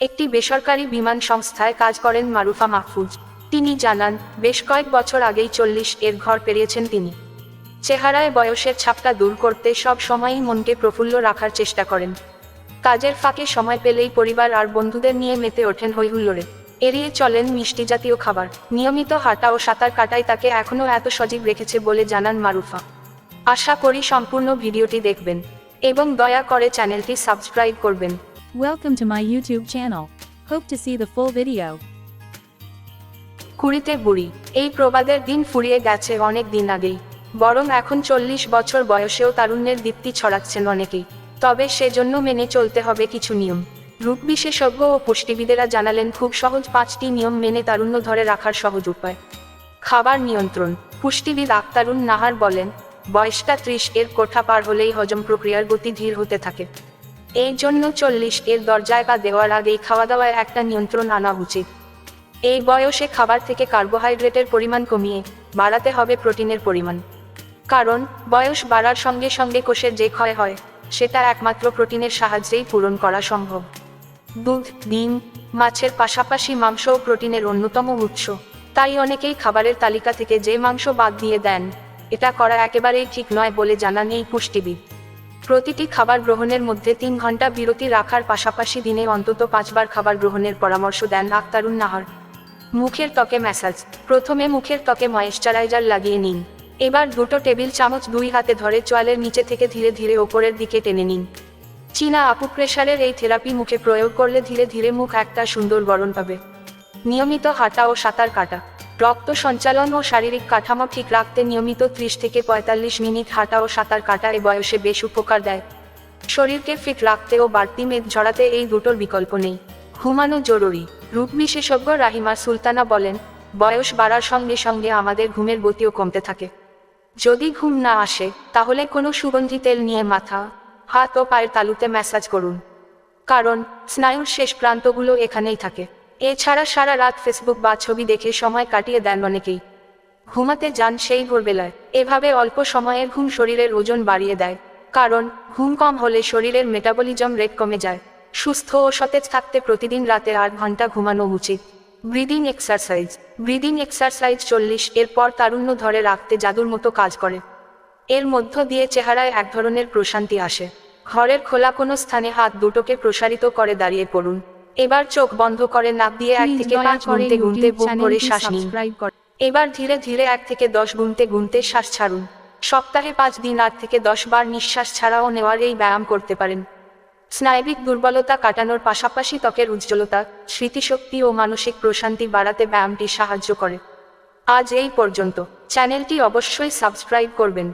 একটি বেসরকারি বিমান সংস্থায় কাজ করেন মারুফা মাহফুজ। তিনি জানান, বেশ কয়েক বছর আগেই চল্লিশ এর ঘর পেরিয়েছেন তিনি। চেহারায় বয়সের ছাপটা দূর করতে সব সময়ই মনকে প্রফুল্ল রাখার চেষ্টা করেন। কাজের ফাঁকে সময় পেলেই পরিবার আর বন্ধুদের নিয়ে মেতে ওঠেন হৈহুল্লোড়ে। এড়িয়ে চলেন মিষ্টি জাতীয় খাবার। নিয়মিত হাঁটা ও সাঁতার কাটাই তাকে এখনও এত সজীব রেখেছে বলে জানান মারুফা। আশা করি সম্পূর্ণ ভিডিওটি দেখবেন। এবং দয়া করে চ্যানেলটি সাবস্ক্রাইব করবেন। Welcome to my YouTube channel. Hope to see the full video. কুড়িতে বুড়ি, এই প্রবাদের দিন ফুরিয়ে গেছে অনেক দিন আগেই। বরং এখন চল্লিশ বছর বয়সেও তারুণ্যের দীপ্তি ছড়াচ্ছেন অনেকেই। তবে সেজন্য মেনে চলতে হবে কিছু নিয়ম। রূপ বিশেষজ্ঞ ও পুষ্টিবিদেরা জানালেন, খুব সহজ পাঁচটি নিয়ম মেনে তারুণ্য ধরে রাখার সহজ উপায়। খাবার নিয়ন্ত্রণ। পুষ্টিবিদ আক্তারুন নাহার বলেন, বয়সটা ত্রিশ এর কোঠা পার হলেই হজম প্রক্রিয়ার গতি ধীর হতে থাকে। এই জন্য চল্লিশ এর দরজায় বা দেওয়ার আগেই খাওয়া দাওয়ায় একটা নিয়ন্ত্রণ আনা উচিত। এই বয়সে খাবার থেকে কার্বোহাইড্রেটের পরিমাণ কমিয়ে বাড়াতে হবে প্রোটিনের পরিমাণ। কারণ, বয়স বাড়ার সঙ্গে সঙ্গে কোষের যে ক্ষয় হয়, সেটা একমাত্র প্রোটিনের সাহায্যেই পূরণ করা সম্ভব। দুধ, ডিম, মাছের পাশাপাশি মাংসও প্রোটিনের অন্যতম উৎস। তাই অনেকেই খাবারের তালিকা থেকে যে মাংস বাদ দিয়ে দেন, এটা করা একেবারেই ঠিক নয় বলে জানান এই পুষ্টিবিদ। প্রতিটি খাবার গ্রহণের মধ্যে তিন ঘণ্টা বিরতি রাখার পাশাপাশি দিনে অন্তত পাঁচবার খাবার গ্রহণের পরামর্শ দেন আক্তারুন নাহার। মুখের ত্বকে ম্যাসাজ। প্রথমে মুখের ত্বকে ময়েশ্চারাইজার লাগিয়ে নিন। এবার দুটো টেবিল চামচ দুই হাতে ধরে চোয়ালের নিচে থেকে ধীরে ধীরে ওপরের দিকে টেনে নিন। চীনা আকুপ্রেশারের এই থেরাপি মুখে প্রয়োগ করলে ধীরে ধীরে মুখ একটা সুন্দর বরণ পাবে। নিয়মিত হাঁটা ও সাঁতার কাটা। রক্ত সঞ্চালন ও শারীরিক কাঠামো ঠিক রাখতে নিয়মিত ত্রিশ থেকে পঁয়তাল্লিশ মিনিট হাঁটা ও সাঁতার কাটা এ বয়সে বেশ উপকার দেয়। শরীরকে ফিট রাখতে ও বাড়তি মেদ ঝরাতে এই দুটোর বিকল্প নেই। ঘুমানো জরুরি। রূপ বিশেষজ্ঞ রাহিমা সুলতানা বলেন, বয়স বাড়ার সঙ্গে সঙ্গে আমাদের ঘুমের গতিও কমতে থাকে। যদি ঘুম না আসে, তাহলে কোনো সুগন্ধি তেল নিয়ে মাথা, হাত ও পায়ের তালুতে ম্যাসাজ করুন। কারণ, স্নায়ুর শেষ প্রান্তগুলো এখানেই থাকে। এছাড়া সারা রাত ফেসবুক বা ছবি দেখে সময় কাটিয়ে দেন অনেকেই। ঘুমাতে যান সেই ভোরবেলায়। এভাবে অল্প সময়ের ঘুম শরীরের ওজন বাড়িয়ে দেয়। কারণ, ঘুম কম হলে শরীরের মেটাবলিজম রেট কমে যায়। সুস্থ ও সতেজ থাকতে প্রতিদিন রাতে আট ঘণ্টা ঘুমানো উচিত। ব্রিদিং এক্সারসাইজ ব্রিদিং এক্সারসাইজ চল্লিশ, এরপর তারুণ্য ধরে রাখতে জাদুর মতো কাজ করে। এর মধ্য দিয়ে চেহারায় এক ধরনের প্রশান্তি আসে। ঘরের খোলা কোনো স্থানে হাত দুটোকে প্রসারিত করে দাঁড়িয়ে পড়ুন। এবার চোখ বন্ধ করে নাক দিয়ে এক থেকে পাঁচ গুনতে গুনতে বুক করে শ্বাস নিন। এবার ধীরে ধীরে এক থেকে দশ গুনতে গুনতে শ্বাস ছাড়ুন। সপ্তাহে পাঁচ দিন আট থেকে দশ বার নিঃশ্বাস ছাড়াও নেওয়ার এই ব্যায়াম করতে পারেন। স্নায়বিক দুর্বলতা কাটানোর পাশাপাশি ত্বকের উজ্জ্বলতা স্মৃতিশক্তি ও মানসিক প্রশান্তি বাড়াতে ব্যায়ামটি সাহায্য করে। আজ এই পর্যন্ত। চ্যানেলটি অবশ্যই সাবস্ক্রাইব করবেন।